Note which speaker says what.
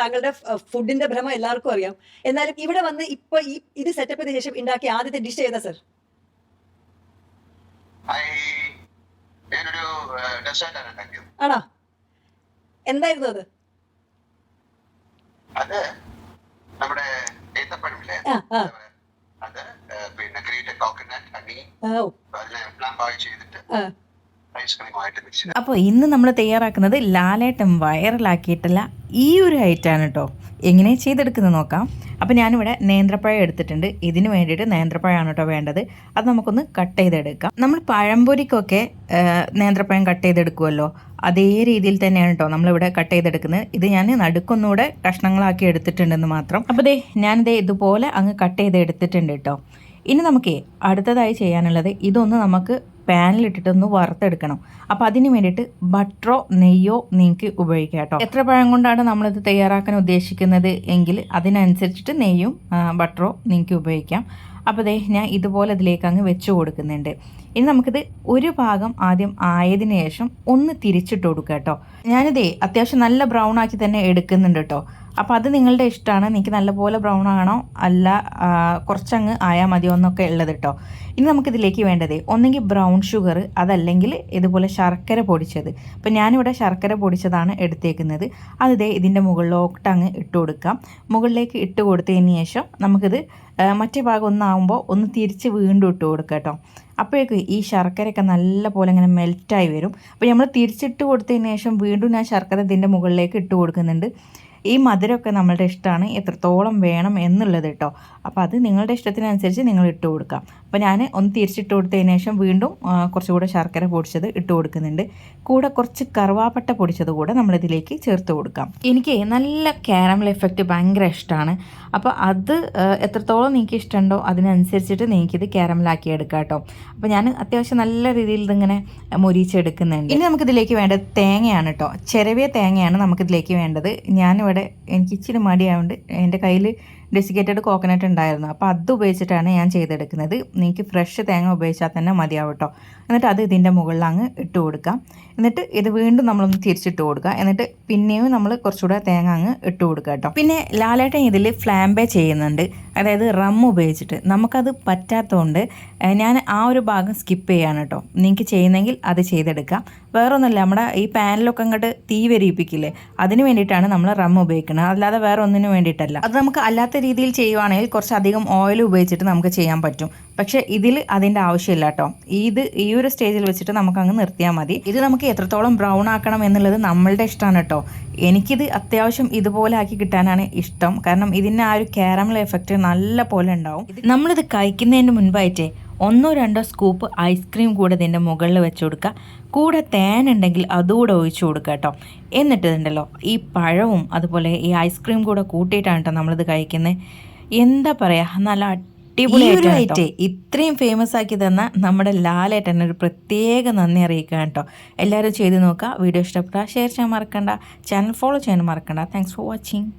Speaker 1: താങ്കളുടെ ഫുഡിന്റെ ഭ്രമം എല്ലാവർക്കും അറിയാം. എന്നാലും ഇവിടെ വന്ന് ഇപ്പൊ ഈ ഇത് സെറ്റപ്പ് ചെയ്ത ശേഷം ഉണ്ടാക്കിയ ആദ്യത്തെ ഡിഷ് ഏതാ സർ
Speaker 2: ഐ ഞാനൊരു ഡെസേർട്ടാണ് ഉണ്ടാക്കിയത്.
Speaker 1: ആണോ? എന്തായിരുന്നു അത്?
Speaker 2: അത് നമ്മുടെ ഏത്തപ്പഴമില്ലേ അത് പിന്നെ ഗ്രീറ്റ് കോക്കനട്ട് ഹണി.
Speaker 1: ഓ.
Speaker 2: അതിനെ എല്ലാം ബോയിൽ ചെയ്തിട്ട്
Speaker 3: അപ്പോൾ ഇന്ന് നമ്മൾ തയ്യാറാക്കുന്നത് ലാലേട്ടം വൈറലാക്കിയിട്ടുള്ള ഈ ഒരു ഐറ്റാണ് കേട്ടോ എങ്ങനെ ചെയ്തെടുക്കുന്നത് നോക്കാം. അപ്പോൾ ഞാനിവിടെ നേന്ത്രപ്പഴം എടുത്തിട്ടുണ്ട്. ഇതിന് വേണ്ടിയിട്ട് നേന്ത്രപ്പഴമാണ് കേട്ടോ വേണ്ടത്. അത് നമുക്കൊന്ന് കട്ട് ചെയ്തെടുക്കാം. നമ്മൾ പഴംപൊരിക്കൊക്കെ നേന്ത്രപ്പഴം കട്ട് ചെയ്തെടുക്കുമല്ലോ അതേ രീതിയിൽ തന്നെയാണ് കേട്ടോ നമ്മളിവിടെ കട്ട് ചെയ്തെടുക്കുന്നത്. ഇത് ഞാൻ നടുക്കൊന്നുകൂടെ കഷ്ണങ്ങളാക്കി എടുത്തിട്ടുണ്ടെന്ന് മാത്രം. അപ്പോൾ ദേ ഞാനിതേ ഇതുപോലെ അങ്ങ് കട്ട് ചെയ്ത് എടുത്തിട്ടുണ്ട് കേട്ടോ ഇനി നമുക്ക് അടുത്തതായി ചെയ്യാനുള്ളത് ഇതൊന്ന് നമുക്ക് പാനിലിട്ടിട്ടൊന്ന് വറുത്തെടുക്കണം. അപ്പോൾ അതിന് വേണ്ടിയിട്ട് ബട്ടറോ നെയ്യോ നിങ്ങൾക്ക് ഉപയോഗിക്കാം കേട്ടോ. എത്ര പഴം കൊണ്ടാണ് നമ്മളിത് തയ്യാറാക്കാൻ ഉദ്ദേശിക്കുന്നത്? എങ്കിൽ അതിനനുസരിച്ചിട്ട് നെയ്യും ബട്ടറോ നിങ്ങൾക്ക് ഉപയോഗിക്കാം. അപ്പോൾ ദേ ഞാൻ ഇതുപോലെ അതിലേക്ക് അങ്ങ് വെച്ച് കൊടുക്കുന്നുണ്ട്. ഇനി നമുക്കിത് ഒരു ഭാഗം ആദ്യം ആയതിനു ശേഷം ഒന്ന് തിരിച്ചിട്ട് കൊടുക്കുക കേട്ടോ. ഞാനിതേ അത്യാവശ്യം നല്ല ബ്രൗൺ ആക്കി തന്നെ എടുക്കുന്നുണ്ട് കേട്ടോ. അപ്പോൾ അത് നിങ്ങളുടെ ഇഷ്ടമാണ് എനിക്ക് നല്ലപോലെ ബ്രൗൺ ആണോ അല്ല കുറച്ചങ്ങ് ആയാൽ മതിയോ എന്നൊക്കെ ഉള്ളത് കേട്ടോ ഇനി നമുക്കിതിലേക്ക് വേണ്ടത് ഒന്നെങ്കിൽ ബ്രൗൺ ഷുഗർ അതല്ലെങ്കിൽ ഇതുപോലെ ശർക്കര പൊടിച്ചത്. അപ്പോൾ ഞാനിവിടെ ശർക്കര പൊടിച്ചതാണ് എടുത്തേക്കുന്നത്. അതിതേ ഇതിന്റെ മുകളിലോട്ട് അങ്ങ് ഇട്ട് കൊടുക്കാം. മുകളിലേക്ക് ഇട്ട് കൊടുത്തതിന് ശേഷം നമുക്കിത് മറ്റേ ഭാഗം ഒന്നാകുമ്പോൾ ഒന്ന് തിരിച്ച് വീണ്ടും ഇട്ട് കൊടുക്കുക കേട്ടോ അപ്പോഴേക്കും ഈ ശർക്കരയൊക്കെ നല്ല പോലെ ഇങ്ങനെ മെൽറ്റായി വരും. അപ്പോൾ നമ്മൾ തിരിച്ചിട്ട് കൊടുത്തതിന് ശേഷം വീണ്ടും ഞാൻ ശർക്കര ഇതിന്റെ മുകളിലേക്ക് ഇട്ട് കൊടുക്കുന്നുണ്ട്. ഈ മധുരമൊക്കെ നമ്മളുടെ ഇഷ്ടമാണ്. എത്രത്തോളം വേണം എന്നുള്ളത് കേട്ടോ. അപ്പോൾ അത് നിങ്ങളുടെ ഇഷ്ടത്തിനനുസരിച്ച് നിങ്ങൾ ഇട്ട് കൊടുക്കാം അപ്പോൾ ഞാൻ ഒന്ന് തിരിച്ചിട്ട് കൊടുത്തതിന് ശേഷം വീണ്ടും കുറച്ചുകൂടെ ശർക്കര പൊടിച്ചത് ഇട്ട് കൊടുക്കുന്നുണ്ട്. കൂടെ കുറച്ച് കറുവാപ്പട്ട പൊടിച്ചത് കൂടെ നമ്മളിതിലേക്ക് ചേർത്ത് കൊടുക്കാം. എനിക്ക് നല്ല ക്യാരമൽ എഫക്റ്റ് ഭയങ്കര ഇഷ്ടമാണ് അപ്പോൾ അത് എത്രത്തോളം നിങ്ങൾക്ക് ഇഷ്ടമുണ്ടോ അതിനനുസരിച്ചിട്ട് നിങ്ങൾക്കിത് ക്യാരമലാക്കി എടുക്കാം കേട്ടോ. അപ്പോൾ ഞാൻ അത്യാവശ്യം നല്ല രീതിയിൽ ഇതിങ്ങനെ മുരിച്ചെടുക്കുന്നുണ്ട്. ഇനി നമുക്കിതിലേക്ക് വേണ്ടത് തേങ്ങയാണ് കേട്ടോ. ചെറിയ തേങ്ങയാണ് നമുക്കിതിലേക്ക് വേണ്ടത്. ഞാനിവിടെ എനിക്ക് ഇച്ചിരി മടിയായതുകൊണ്ട് എന്റെ കയ്യിൽ ഡെസിക്കേറ്റഡ് കോക്കനട്ട് ഉണ്ടായിരുന്നു. അപ്പോൾ അത് ഉപയോഗിച്ചിട്ടാണ് ഞാൻ ചെയ്തെടുക്കുന്നത്. നിങ്ങൾക്ക് ഫ്രഷ് തേങ്ങ ഉപയോഗിച്ചാൽ തന്നെ മതിയാവും കേട്ടോ എന്നിട്ട് അത് ഇതിന്റെ മുകളിൽ അങ്ങ് ഇട്ട് കൊടുക്കാം. എന്നിട്ട് ഇത് വീണ്ടും നമ്മളൊന്ന് തിരിച്ചിട്ട് കൊടുക്കുക എന്നിട്ട് പിന്നെയും നമ്മൾ കുറച്ചുകൂടെ തേങ്ങ അങ്ങ് ഇട്ട് കൊടുക്കുക കേട്ടോ പിന്നെ ലാലേട്ടൻ ഇതിൽ ഫ്ലാംബേ ചെയ്യുന്നുണ്ട്. അതായത് റം ഉപയോഗിച്ചിട്ട്. നമുക്കത് പറ്റാത്തതുകൊണ്ട് ഞാൻ ആ ഒരു ഭാഗം സ്കിപ്പ് ചെയ്യാണ് കേട്ടോ നിങ്ങൾക്ക് ചെയ്യുന്നെങ്കിൽ അത് ചെയ്തെടുക്കാം വേറൊന്നുമില്ല നമ്മുടെ ഈ പാനിലൊക്കെ അങ്ങോട്ട് തീ വരിയിപ്പിക്കില്ലേ അതിന് വേണ്ടിയിട്ടാണ് നമ്മൾ റം ഉപയോഗിക്കുന്നത്. അല്ലാതെ വേറെ ഒന്നിനു വേണ്ടിയിട്ടല്ല. അത് നമുക്ക് അല്ലാത്ത രീതിയിൽ ചെയ്യുവാണെങ്കിൽ കുറച്ചധികം ഓയിൽ ഉപയോഗിച്ചിട്ട് നമുക്ക് ചെയ്യാൻ പറ്റും. പക്ഷേ ഇതിൽ അതിന്റെ ആവശ്യമില്ല കേട്ടോ. ഇത് ഈ ഒരു സ്റ്റേജിൽ വെച്ചിട്ട് നമുക്ക് അങ്ങ് നിർത്തിയാൽ മതി. ഇത് നമുക്ക് എത്രത്തോളം ബ്രൗൺ ആക്കണം എന്നുള്ളത് നമ്മളുടെ ഇഷ്ടമാണ് കേട്ടോ. എനിക്കിത് അത്യാവശ്യം ഇതുപോലെ ആക്കി കിട്ടാനാണ് ഇഷ്ടം. കാരണം ഇതിന്റെ ആ ഒരു കാരമൽ എഫക്റ്റ് നല്ല പോലെ ഉണ്ടാവും. നമ്മളിത് കഴിക്കുന്നതിന് മുൻപായിട്ട് ഒന്നോ രണ്ടോ സ്കൂപ്പ് ഐസ്ക്രീം കൂടെ ഇതിന്റെ മുകളിൽ വെച്ച് കൊടുക്കുക. കൂടെ തേൻ ഉണ്ടെങ്കിൽ അതുകൂടെ ഒഴിച്ചു കൊടുക്കുക കേട്ടോ. എന്നിട്ട് ഇതുണ്ടല്ലോ ഈ പഴവും അതുപോലെ ഈ ഐസ്ക്രീം കൂടെ കൂട്ടിയിട്ടാണ് കേട്ടോ നമ്മളിത് കഴിക്കുന്നത്. എന്താ പറയുക? നല്ല അടിപൊളിയായിട്ട് ഇത്രയും ഫേമസ് ആക്കി തന്ന നമ്മുടെ ലാലേട്ടൻ ഒരു പ്രത്യേക നന്ദി അറിയിക്കുക കേട്ടോ. എല്ലാവരും ചെയ്ത് നോക്കുക. വീഡിയോ ഇഷ്ടപ്പെട്ടാൽ ഷെയർ ചെയ്യാൻ മറക്കണ്ട. ചാനൽ ഫോളോ ചെയ്യാൻ മറക്കണ്ട. Thanks for watching